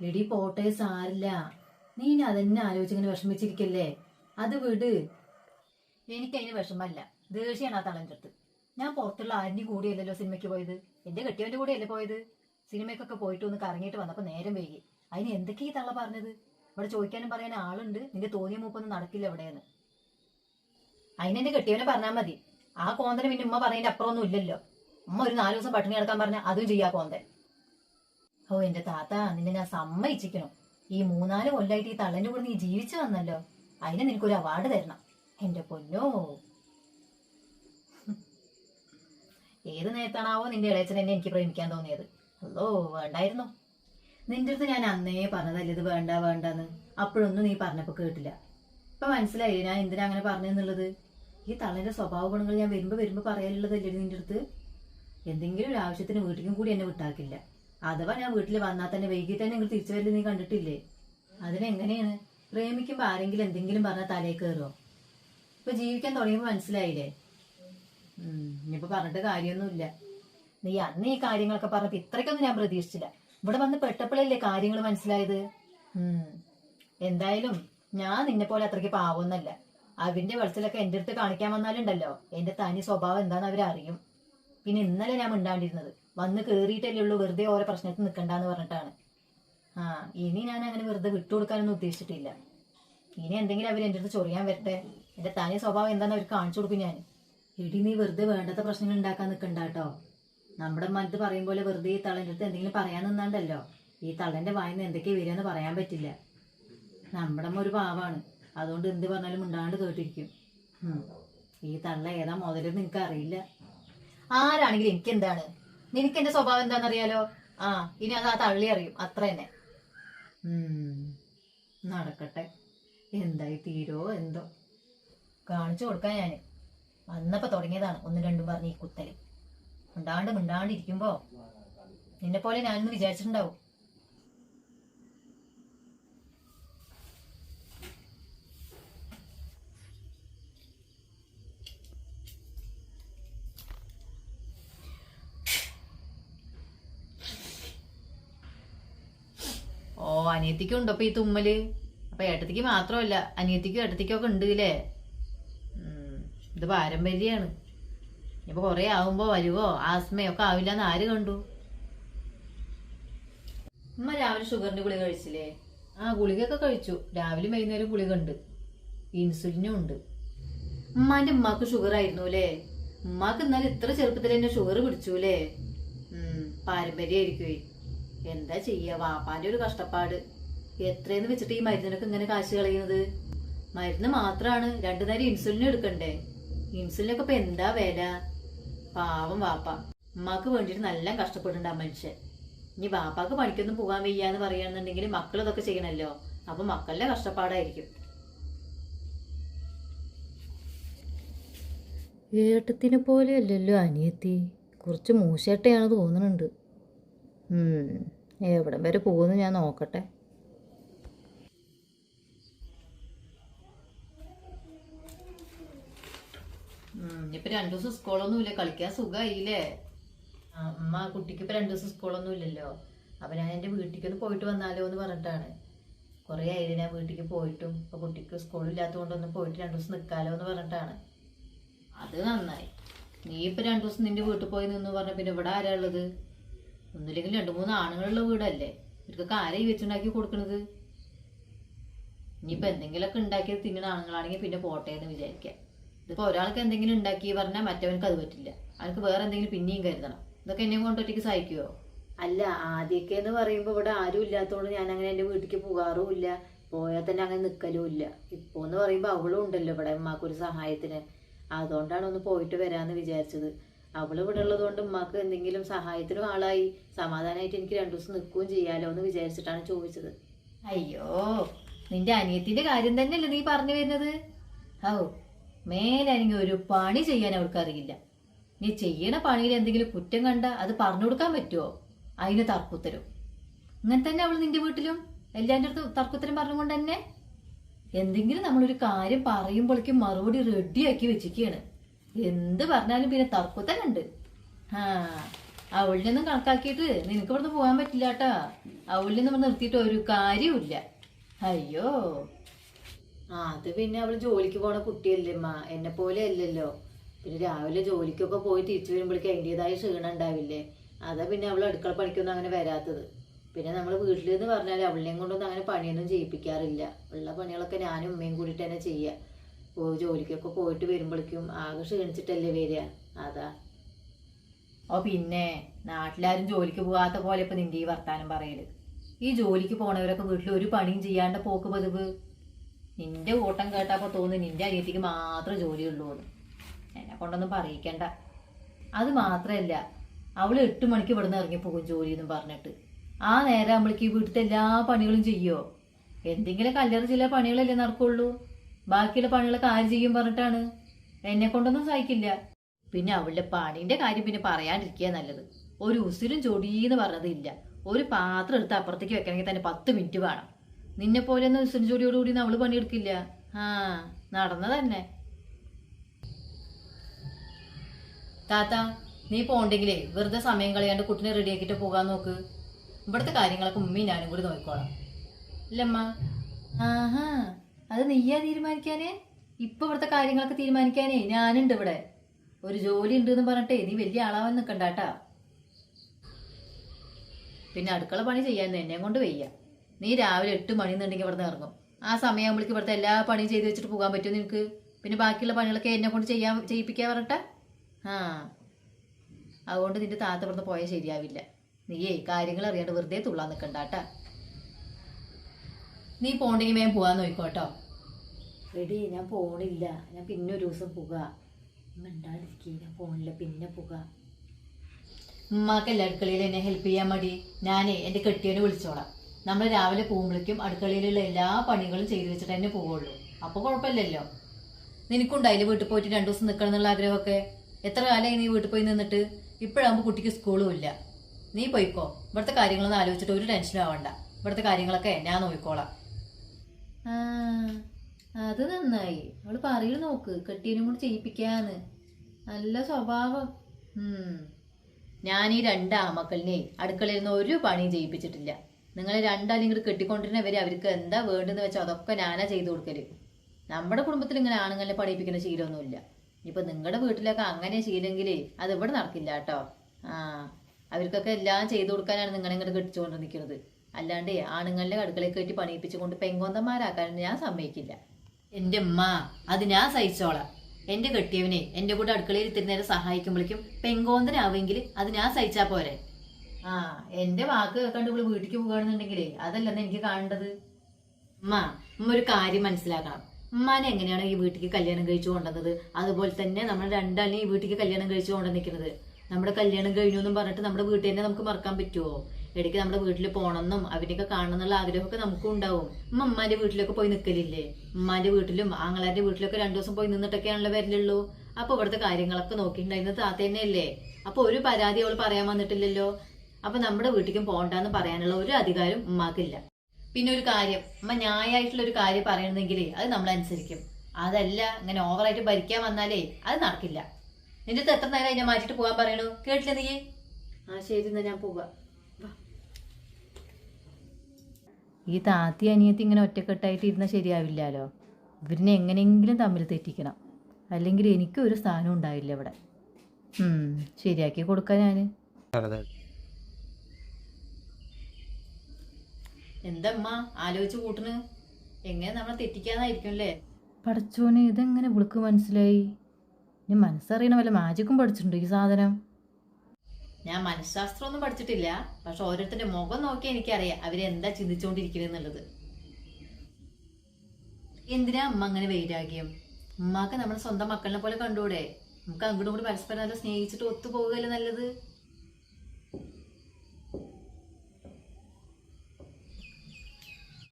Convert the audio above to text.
എടി പോട്ടെ സാരില്ല. നീ ഇനി അതെന്നെ ആലോചിച്ചിങ്ങനെ വിഷമിച്ചിരിക്കല്ലേ? അത് വിട്. എനിക്കതിന് വിഷമല്ല. ദേഷ്യാണ് ആ തളന്റെ അടുത്ത് ഞാൻ പുറത്തുള്ള ആരിനും കൂടിയല്ലല്ലോ സിനിമയ്ക്ക് പോയത്? എന്റെ കെട്ടിയവന്റെ കൂടെയല്ലേ പോയത്? സിനിമയ്ക്കൊക്കെ പോയിട്ട് ഒന്ന് കറങ്ങിയിട്ട് വന്നപ്പോൾ നേരം വൈകി. അതിന് എന്തൊക്കെ ഈ തള്ള പറഞ്ഞത്? ഇവിടെ ചോദിക്കാനും പറയാനും ആളുണ്ട്. നിന്റെ തോന്നിയ മൂപ്പൊന്നും നടക്കില്ല എവിടെയെന്ന് അതിനെന്റെ കെട്ടിയവനെ പറഞ്ഞാൽ മതി. ആ കോന്തന് പിന്നെ ഉമ്മ പറയുന്നതിന്റെ അപ്പുറമൊന്നും ഇല്ലല്ലോ. ഉമ്മ ഒരു നാല് ദിവസം പട്ടിണി കിടക്കാൻ പറഞ്ഞാൽ അതും ചെയ്യാ കോന്തൻ. ഓ എന്റെ താത്ത നിന്നെ ഞാൻ സമ്മതിച്ചിരിക്കണം. ഈ മൂന്നാൽ കൊല്ലായിട്ട് ഈ തള്ളന്റെ കൂടെ നീ ജീവിച്ചു വന്നല്ലോ. അതിന് നിനക്കൊരു അവാർഡ് തരണം. എന്റെ പൊന്നോ. ഏത് നേരത്താണാവോ നിന്റെ ഇളയച്ചൻ എന്നെ എനിക്ക് പ്രേമിക്കാൻ തോന്നിയത്? അല്ലോ വേണ്ടായിരുന്നു. നിന്റെ അടുത്ത് ഞാൻ അന്നേ പറഞ്ഞതല്ലേ ഇത് വേണ്ട വേണ്ടെന്ന്? അപ്പോഴൊന്നും നീ പറഞ്ഞപ്പോ കേട്ടില്ല. ഇപ്പൊ മനസ്സിലായില്ലേ ഞാൻ എന്തിനാ അങ്ങനെ പറഞ്ഞെന്നുള്ളത് ഈ തള്ളന്റെ സ്വഭാവ ഗുണങ്ങൾ ഞാൻ വരുമ്പോ വരുമ്പോ പറയാനുള്ളതല്ലേ നിന്റെ അടുത്ത്? എന്തെങ്കിലും ഒരു ആവശ്യത്തിന് വീട്ടിലും കൂടി എന്നെ വിട്ടാക്കില്ല. അഥവാ ഞാൻ വീട്ടിൽ വന്നാൽ തന്നെ വൈകിട്ട് തന്നെ നിങ്ങൾ തിരിച്ചു വരുന്നത് നീ കണ്ടിട്ടില്ലേ? അതിനെങ്ങനെയാണ് പ്രേമിക്കുമ്പോൾ ആരെങ്കിലും എന്തെങ്കിലും പറഞ്ഞാൽ തലേ കയറുമോ ഇപ്പൊ ജീവിക്കാൻ തുടങ്ങിയപ്പോ മനസ്സിലായില്ലേ? ഉം, ഇനിയിപ്പോ പറഞ്ഞിട്ട് കാര്യമൊന്നുമില്ല. നീ അന്ന് ഈ കാര്യങ്ങളൊക്കെ പറഞ്ഞപ്പോ ഇത്രയ്ക്കൊന്നും ഞാൻ പ്രതീക്ഷിച്ചില്ല. ഇവിടെ വന്ന് പെട്ടപ്പോഴല്ലേ കാര്യങ്ങൾ മനസ്സിലായത്. എന്തായാലും ഞാൻ നിന്നെ പോലെ അത്രയ്ക്ക് പാവൊന്നല്ല. അവന്റെ വെളിച്ചിലൊക്കെ എന്റെ അടുത്ത് കാണിക്കാൻ വന്നാലുണ്ടല്ലോ. എന്റെ തനി സ്വഭാവം എന്താന്ന് അവരറിയും. പിന്നെ ഇന്നലെ ഞാൻ മിണ്ടാണ്ടിരുന്നത്. വന്ന് കേറിയിട്ടല്ലേ ഉള്ളൂ വെറുതെ ഓരോ പ്രശ്നത്തിൽ നിൽക്കണ്ടെന്ന് പറഞ്ഞിട്ടാണ്. ആ ഇനി ഞാൻ അങ്ങനെ വെറുതെ വിട്ടുകൊടുക്കാനൊന്നും ഉദ്ദേശിച്ചിട്ടില്ല. ഇനി എന്തെങ്കിലും അവർ എന്റെ അടുത്ത് ചൊറിയാൻ വരട്ടെ. എന്റെ തനി സ്വഭാവം എന്താന്ന് അവർക്ക് കാണിച്ചു കൊടുക്കും ഞാൻ. എടി നീ വെറുതെ വേണ്ടത്തെ പ്രശ്നങ്ങൾ ഉണ്ടാക്കാൻ നിൽക്കണ്ട നമ്മുടെ മനത്ത് പറയും പോലെ വെറുതെ ഈ തള്ളന്റെ അടുത്ത് എന്തെങ്കിലും പറയാൻ നിന്നാണ്ടല്ലോ. ഈ തള്ളന്റെ വായിന്ന് എന്തൊക്കെ വരികയെന്ന് പറയാൻ പറ്റില്ല. നമ്മുടെ ഒരു പാവാണ്. അതുകൊണ്ട് എന്ത് പറഞ്ഞാലും മിണ്ടാണ്ട് കേട്ടിരിക്കും. ഈ തള്ള ഏതാ മുതലെന്ന് നിനക്ക് അറിയില്ല. ആരാണെങ്കിലും എനിക്ക് എന്താണ് നിനക്ക് എന്റെ സ്വഭാവം എന്താണെന്നറിയാലോ? ആ ഇനി അത് ആ തള്ളി അറിയും. അത്ര തന്നെ. നടക്കട്ടെ. എന്തായി തീരോ എന്തോ. കാണിച്ചു കൊടുക്കാൻ ഞാൻ. വന്നപ്പോ തുടങ്ങിയതാണ്. ഒന്നും രണ്ടും പറഞ്ഞ് ഈ കുത്തൽ. മിണ്ടാണ്ട് മിണ്ടാണ്ട് ഇരിക്കുമ്പോ നിന്നെ പോലെ ഞാനൊന്ന് വിചാരിച്ചിട്ടുണ്ടാവും ഓ അനിയത്തിക്കും ഉണ്ടോ അപ്പൊ ഈ തുമ്മൽ. അപ്പൊ ഏട്ടത്തിക്ക് മാത്രമല്ല അനിയത്തിക്കും ഏട്ടത്തിക്കും ഒക്കെ ഉണ്ട് ഇല്ലേ? ഉം, ഇത് പാരമ്പര്യാണ്. ഇപ്പൊ കൊറേ ആവുമ്പോ വരുവോ? ആസ്മയോ ഒക്കെ ആവില്ലെന്ന് ആര് കണ്ടു? ഉമ്മ രാവിലെ ഷുഗറിന്റെ ഗുളിക കഴിച്ചില്ലേ? ആ ഗുളികയൊക്കെ കഴിച്ചു. രാവിലെ വൈകുന്നേരം ഗുളിക ഉണ്ട്. ഇൻസുലിനും ഉണ്ട്. ഉമ്മാന്റെ ഉമ്മാക്ക് ഷുഗർ ആയിരുന്നു അല്ലേ? ഉമ്മാക്ക് എന്നാൽ ഇത്ര ചെറുപ്പത്തിൽ തന്നെ ഷുഗർ പിടിച്ചു അല്ലേ? ഉം പാരമ്പര്യമായിരിക്കുവേ. എന്താ ചെയ്യാ? വാപ്പാന്റെ ഒരു കഷ്ടപ്പാട്. എത്രയെന്ന് വെച്ചിട്ട് ഈ മരുന്നിനൊക്കെ ഇങ്ങനെ കാശ് കളയുന്നത്? മരുന്ന് മാത്രാണ്. രണ്ടു നേരം ഇൻസുലിൻ എടുക്കണ്ടേ? ഇൻസുലിനൊക്കെ ഇപ്പൊ എന്താ വില? പാവം വാപ്പ. ഉമ്മാക്ക് വേണ്ടിയിട്ട് നല്ല കഷ്ടപ്പെടുന്നുണ്ട് ആ മനുഷ്യൻ. ഇനി വാപ്പാക്ക് പണിക്കൊന്നും പോകാൻ വയ്യാന്ന് പറയാന്നുണ്ടെങ്കിൽ മക്കൾ ഇതൊക്കെ ചെയ്യണല്ലോ. അപ്പൊ മക്കളുടെ കഷ്ടപ്പാടായിരിക്കും. ഏട്ടത്തിനെ പോലെ അല്ലല്ലോ അനിയത്തി. കുറച്ച് മൂശേട്ടയാണ് തോന്നുന്നുണ്ട് എവിടം വരെ പോകുന്നു ഞാൻ നോക്കട്ടെ. ഇപ്പൊ രണ്ടു ദിവസം സ്കൂളൊന്നും ഇല്ല കളിക്കാൻ സുഖമായില്ലേ അമ്മ കുട്ടിക്ക് ഇപ്പൊ രണ്ടു ദിവസം സ്കൂളൊന്നും ഇല്ലല്ലോ അപ്പൊ ഞാൻ എന്റെ വീട്ടിലേക്ക് പോയിട്ട് വന്നാലോ എന്ന് പറഞ്ഞിട്ടാണ്. കുറെ ആയില്ലേ ഞാൻ വീട്ടിലേക്ക് പോയിട്ടും. ഇപ്പൊ കുട്ടിക്ക് സ്കൂളില്ലാത്തതുകൊണ്ടൊന്ന് പോയിട്ട് രണ്ടു ദിവസം നിക്കാലോ എന്ന് പറഞ്ഞിട്ടാണ്. അത് നന്നായി. നീ ഇപ്പൊ രണ്ടു ദിവസം നിന്റെ വീട്ടിൽ പോയി നിന്ന് പറഞ്ഞ പിന്നെ ഇവിടെ ആരാ ഉള്ളത്? ഒന്നില്ലെങ്കിൽ രണ്ടു മൂന്ന് ആണുങ്ങളുള്ള വീടല്ലേ? ഇവർക്കൊക്കെ ആരാ ഈ വെച്ചുണ്ടാക്കി കൊടുക്കണത്? ഇനിയിപ്പോ എന്തെങ്കിലുമൊക്കെ ഉണ്ടാക്കി തിന്നണ ആണുങ്ങളാണെങ്കിൽ പിന്നെ പോട്ടെ എന്ന് വിചാരിക്കാം. ഇതിപ്പോ ഒരാൾക്ക് എന്തെങ്കിലും ഉണ്ടാക്കി പറഞ്ഞാൽ മറ്റവനക്ക് അത് പറ്റില്ല. അവനക്ക് വേറെ എന്തെങ്കിലും പിന്നെയും കരുതണം. ഇതൊക്കെ എന്നെ കൊണ്ട് ഒറ്റയ്ക്ക് സഹിക്കുവോ? അല്ല ആദ്യമൊക്കെ എന്ന് പറയുമ്പോൾ ഇവിടെ ആരും ഇല്ലാത്തതുകൊണ്ട് ഞാൻ അങ്ങനെ എന്റെ വീട്ടിലേക്ക് പോകാറുമില്ല പോയാൽ തന്നെ അങ്ങനെ നിൽക്കലും ഇല്ല. ഇപ്പോ എന്ന് പറയുമ്പോൾ അവളും ഉണ്ടല്ലോ ഇവിടെ ഉമ്മാക്കൊരു സഹായത്തിന്. അതുകൊണ്ടാണ് ഒന്ന് പോയിട്ട് വരാന്ന് വിചാരിച്ചത്. അവൾ ഇവിടെ ഉള്ളത് കൊണ്ട് ഉമ്മാക്ക് എന്തെങ്കിലും സഹായത്തിനും ആളായി. സമാധാനമായിട്ട് എനിക്ക് രണ്ടു ദിവസം നിൽക്കുകയും ചെയ്യാലോ എന്ന് വിചാരിച്ചിട്ടാണ് ചോദിച്ചത്. അയ്യോ നിന്റെ അനിയത്തിന്റെ കാര്യം തന്നെയല്ലേ നീ പറഞ്ഞു വരുന്നത്? ഓ മേലാണെങ്കിൽ ഒരു പണി ചെയ്യാൻ അവൾക്കറിയില്ല. നീ ചെയ്യണ പണിയിൽ എന്തെങ്കിലും കുറ്റം കണ്ട അത് പറഞ്ഞു കൊടുക്കാൻ പറ്റുമോ അതിന് തർക്കുത്തരും. അങ്ങനെ തന്നെ അവൾ നിന്റെ വീട്ടിലും എല്ലാന്റെ അടുത്ത് തർക്കുത്തരം പറഞ്ഞുകൊണ്ട് തന്നെ? എന്തെങ്കിലും നമ്മളൊരു കാര്യം പറയുമ്പോഴേക്കും മറുപടി റെഡിയാക്കി വെച്ചിരിക്കുകയാണ്. എന്ത് പറഞ്ഞാലും പിന്നെ തർക്കത്തനുണ്ട് ആ അവളിനൊന്നും കണക്കാക്കിയിട്ട് നിനക്ക് ഇവിടുന്ന് പോകാൻ പറ്റില്ല കേട്ടാ അവളിൽ നമ്മൾ നിർത്തിയിട്ട് ഒരു കാര്യമില്ല അയ്യോ. അത് പിന്നെ അവൾ ജോലിക്ക് പോണ കുട്ടിയല്ലേ അമ്മ എന്നെ പോലെ അല്ലല്ലോ. പിന്നെ രാവിലെ ജോലിക്കൊക്കെ പോയി തിരിച്ചു വരുമ്പോഴേക്കും അതിന്റെതായ ക്ഷീണം ഉണ്ടാവില്ലേ? അതാ പിന്നെ അവൾ അടുക്കള പണിക്കൊന്നും അങ്ങനെ വരാത്തത്. പിന്നെ നമ്മൾ വീട്ടിൽ എന്ന് പറഞ്ഞാൽ അവളെയും കൊണ്ടൊന്നും അങ്ങനെ പണിയൊന്നും ചെയ്യിപ്പിക്കാറില്ല. ഉള്ള പണികളൊക്കെ ഞാനും ഉമ്മയും കൂടിയിട്ട് തന്നെ ചെയ്യുക ജോലിക്കൊക്കെ പോയിട്ട് വരുമ്പോഴേക്കും ആകെ ക്ഷീണിച്ചിട്ടല്ലേ വരിക. അതാ. ഓ പിന്നെ നാട്ടിലാരും ജോലിക്ക് പോകാത്ത പോലെ ഇപ്പൊ നിന്റെ ഈ വർത്താനം പറയൽ. ഈ ജോലിക്ക് പോണവരൊക്കെ വീട്ടിൽ ഒരു പണിയും ചെയ്യാണ്ട് പോക്ക് പതിവ്. നിന്റെ ഓട്ടം കേട്ടപ്പോ തോന്നുന്നു നിന്റെ അനിയത്തിക്ക് മാത്രം ജോലിയുള്ളൂ എന്ന്. എന്നെ കൊണ്ടൊന്നും പറയിക്കണ്ട. അത് മാത്രല്ല അവൾ എട്ട് മണിക്ക് ഇവിടുന്ന് ഇറങ്ങി പോകും ജോലി എന്നും പറഞ്ഞിട്ട്. ആ നേരം നമ്മൾക്ക് ഈ വീട്ടിലത്തെ എല്ലാ പണികളും ചെയ്യോ എന്തെങ്കിലും കല്ലറ ചില പണികളല്ലേ നടക്കുള്ളൂ? ബാക്കിയുള്ള പണികളൊക്കെ ആര് ചെയ്യും പറഞ്ഞിട്ടാണ്. എന്നെ കൊണ്ടൊന്നും സഹിക്കില്ല. പിന്നെ അവളുടെ പണിന്റെ കാര്യം പിന്നെ പറയാണ്ടിരിക്കുക നല്ലത്. ഒരു ഉസിരും ചൊടിയെന്ന് പറഞ്ഞതില്ല. ഒരു പാത്രം എടുത്ത് അപ്പുറത്തേക്ക് വെക്കണമെങ്കിൽ തന്നെ പത്ത് മിനിറ്റ് വേണം. നിന്നെ പോലെ ഒന്നും ഉസിരും ചൊടിയോടുകൂടി അവൾ പണിയെടുക്കില്ല. ആ നടന്ന തന്നെ. താത്ത നീ പോണ്ടെങ്കിലേ വെറുതെ സമയം കളയാണ്ട് കുട്ടിനെ റെഡിയാക്കിയിട്ട് പോകാൻ നോക്ക്. ഇവിടുത്തെ കാര്യങ്ങളൊക്കെ ഉമ്മയും ഞാനും കൂടി നോക്കിക്കോളാം. ഇല്ലമ്മ. ആഹാ. അത് നീയാ തീരുമാനിക്കാനേ? ഇപ്പൊ ഇവിടുത്തെ കാര്യങ്ങളൊക്കെ തീരുമാനിക്കാനേ ഞാനുണ്ട് ഇവിടെ. ഒരു ജോലി ഉണ്ട് എന്ന് പറഞ്ഞിട്ടേ നീ വലിയ ആളാവാൻ നിൽക്കണ്ടാട്ടാ പിന്നെ അടുക്കള പണി ചെയ്യാൻ എന്നെ കൊണ്ട് വയ്യ. നീ രാവിലെ എട്ട് മണി എന്നുണ്ടെങ്കിൽ നിന്ന് ഇറങ്ങും. ആ സമയമാകുമ്പോഴേക്ക് ഇവിടുത്തെ എല്ലാ പണിയും ചെയ്ത് വെച്ചിട്ട് പോകാൻ പറ്റുമോ നിനക്ക്? പിന്നെ ബാക്കിയുള്ള പണികളൊക്കെ എന്നെ കൊണ്ട് ചെയ്യാൻ ചെയ്യിപ്പിക്കാൻ പറഞ്ഞിട്ട്? ആ. അതുകൊണ്ട് നിന്റെ താത്ത ഇവിടുന്ന് പോയാൽ ശരിയാവില്ല. നീയേ കാര്യങ്ങൾ അറിയാണ്ട് വെറുതെ തുള്ളാൻ നിൽക്കണ്ടാട്ടാ നീ പോണ്ടെങ്കിൽ വേഗം പോവാൻ നോക്കോട്ടോ റെഡി ഞാൻ പോണില്ല. ഞാൻ പിന്നെ ഒരു ദിവസം പോകാം. മിണ്ടാണ്ടിരിക്കേ. ഞാൻ പോണില്ല പിന്നെ പോകാം. ഉമ്മാക്കല്ല അടുക്കളയിൽ എന്നെ ഹെൽപ്പ് ചെയ്യാൻ മതി ഞാനേ എന്റെ കെട്ടിയനെ വിളിച്ചോളാം. നമ്മൾ രാവിലെ പോകുമ്പോഴേക്കും അടുക്കളയിലുള്ള എല്ലാ പണികളും ചെയ്തു വെച്ചിട്ട് തന്നെ പോവുള്ളൂ. അപ്പോൾ കുഴപ്പമില്ലല്ലോ. നിനക്കുണ്ടായില്ലേ വീട്ടിൽ പോയിട്ട് രണ്ടു ദിവസം നിൽക്കണം എന്നുള്ള ആഗ്രഹമൊക്കെ? എത്ര കാലമായി നീ വീട്ടിൽ പോയി നിന്നിട്ട്? ഇപ്പോഴാകുമ്പോൾ കുട്ടിക്ക് സ്കൂളും ഇല്ല. നീ പോയിക്കോ. ഇവിടുത്തെ കാര്യങ്ങളൊന്നും ആലോചിച്ചിട്ട് ഒരു ടെൻഷനും ആവണ്ട. ഇവിടുത്തെ കാര്യങ്ങളൊക്കെ ഞാൻ നോക്കിക്കോളാം. അത് നന്നായി. അവൾ പറയു നോക്ക് കെട്ടിയനും കൂടി ചെയ്യിപ്പിക്കാന്ന്. നല്ല സ്വഭാവം. ഞാൻ ഈ രണ്ട് ആമക്കളിനെ അടുക്കളയിൽ നിന്ന് ഒരു പണിയും ചെയ്യിപ്പിച്ചിട്ടില്ല. നിങ്ങൾ രണ്ടാലും ഇങ്ങോട്ട് കെട്ടിക്കൊണ്ടിരുന്നവരെ അവർക്ക് എന്താ വേണ്ടെന്ന് വെച്ചാൽ അതൊക്കെ ഞാനാ ചെയ്തു കൊടുക്കൽ. നമ്മുടെ കുടുംബത്തിൽ ഇങ്ങനെ ആണുങ്ങളെ പഠിപ്പിക്കുന്ന ശീലമൊന്നുമില്ല. ഇപ്പൊ നിങ്ങളുടെ വീട്ടിലൊക്കെ അങ്ങനെ ശീലെങ്കിലേ അത് ഇവിടെ നടക്കില്ല കേട്ടോ. ആ അവർക്കൊക്കെ എല്ലാം ചെയ്തു കൊടുക്കാനാണ് നിങ്ങളെ ഇങ്ങോട്ട് കെട്ടിച്ചുകൊണ്ട് നിൽക്കുന്നത് അല്ലാണ്ട് ആണുങ്ങളുടെ അടുക്കളയിൽ കയറ്റി പണിയിപ്പിച്ചുകൊണ്ട് പെങ്കോന്തന്മാരാക്കാൻ ഞാൻ സമ്മതിക്കില്ല. എന്റെ ഉമ്മ അത് ഞാൻ സഹിച്ചോളാം. എന്റെ കെട്ടിയവനെ എന്റെ കൂടെ അടുക്കളയിൽ തിരുന്നേരം നേരം സഹായിക്കുമ്പോഴേക്കും പെങ്കോന്തനാവെങ്കിൽ അത് ഞാൻ സഹിച്ചാ പോരെ. ആ എന്റെ വാക്ക് കേൾക്കാണ്ട് ഇവൾ വീട്ടിലേക്ക് പോകുകയാണെന്നുണ്ടെങ്കിലേ അതല്ലെന്ന് എനിക്ക് കാണേണ്ടത്? ഉമ്മ ഉമ്മ ഒരു കാര്യം മനസ്സിലാക്കണം. ഉമ്മാനെ എങ്ങനെയാണ് ഈ വീട്ടിലേക്ക് കല്യാണം കഴിച്ചു കൊണ്ടുവന്നത്? അതുപോലെ തന്നെ നമ്മൾ രണ്ടാളിനെ ഈ വീട്ടിലേക്ക് കല്യാണം കഴിച്ചു കൊണ്ടു നിൽക്കുന്നത് നമ്മുടെ കല്യാണം കഴിഞ്ഞു എന്നും പറഞ്ഞിട്ട് നമ്മുടെ വീട്ടിൽ തന്നെ നമുക്ക് മറക്കാൻ പറ്റുമോ ഇടയ്ക്ക് നമ്മുടെ വീട്ടിൽ പോകണമെന്നും അവരെയൊക്കെ കാണണം എന്നുള്ള ആഗ്രഹമൊക്കെ നമുക്കും ഉണ്ടാവും. ഉമ്മ ഉമ്മാന്റെ വീട്ടിലൊക്കെ പോയി നിൽക്കലില്ലേ ഉമ്മാന്റെ വീട്ടിലും ആങ്ങളാന്റെ വീട്ടിലൊക്കെ രണ്ടു ദിവസം പോയി നിന്നിട്ടൊക്കെയാണല്ലോ വരലുള്ളൂ. അപ്പൊ ഇവിടുത്തെ കാര്യങ്ങളൊക്കെ നോക്കിയിട്ടുണ്ടായിരുന്നത് താത്ത തന്നെയല്ലേ അപ്പൊ ഒരു പരാതി അവൾ പറയാൻ വന്നിട്ടില്ലല്ലോ? അപ്പൊ നമ്മുടെ വീട്ടിലേക്കും പോകണ്ടെന്ന് പറയാനുള്ള ഒരു അധികാരം ഉമ്മാക്കില്ല. പിന്നെ ഒരു കാര്യം അമ്മ ന്യായമായിട്ടുള്ള ഒരു കാര്യം പറയണമെങ്കിൽ അത് നമ്മൾ അനുസരിക്കും അതല്ല ഇങ്ങനെ ഓവറായിട്ട് ഭരിക്കാൻ വന്നാലേ അത് നടക്കില്ല. നിന്റെ എത്ര നേരം അതിനെ മാറ്റിട്ട് പോകാൻ പറയണു? കേട്ടില്ല നീ? ആ ശരി എന്നാ ഞാൻ പോകാം ഈ താത്തി അനിയത്തി ഇങ്ങനെ ഒറ്റക്കെട്ടായിട്ട് ഇരുന്നാൽ ശരിയാവില്ലല്ലോ. ഇവരിനെ എങ്ങനെയെങ്കിലും തമ്മിൽ തെറ്റിക്കണം. അല്ലെങ്കിൽ എനിക്കും ഒരു സ്ഥാനം ഉണ്ടാവില്ല ഇവിടെ. ശരിയാക്കി കൊടുക്ക ഞാൻ എന്തമ്മ? ആലോചിച്ച് കൂട്ടണ്. എങ്ങനെ നമ്മളെ തെറ്റിക്കാന്നായിരിക്കും അല്ലേ പഠിച്ചോനെ ഇതെങ്ങനെ വിളിക്ക് മനസ്സിലായി? ഇനി മനസ്സറിയണ വല്ല മാജിക്കും പഠിച്ചിട്ടുണ്ടോ ഈ സാധനം? ഞാൻ മനഃശാസ്ത്രമൊന്നും പഠിച്ചിട്ടില്ല. പക്ഷെ ഓരോരുത്തരുടെ മുഖം നോക്കി എനിക്കറിയാം. അവരെന്താ ചിന്തിച്ചുകൊണ്ടിരിക്കുന്നത് എന്തിനാ അമ്മ അങ്ങനെ വൈരാഗ്യം? ഉമ്മാക്ക് നമ്മുടെ സ്വന്തം മക്കളിനെ പോലെ കണ്ടൂടെ നമുക്ക് അങ്ങോട്ടും കൂടി പരസ്പരം നല്ല സ്നേഹിച്ചിട്ട് ഒത്തുപോകുകയല്ലേ നല്ലത്?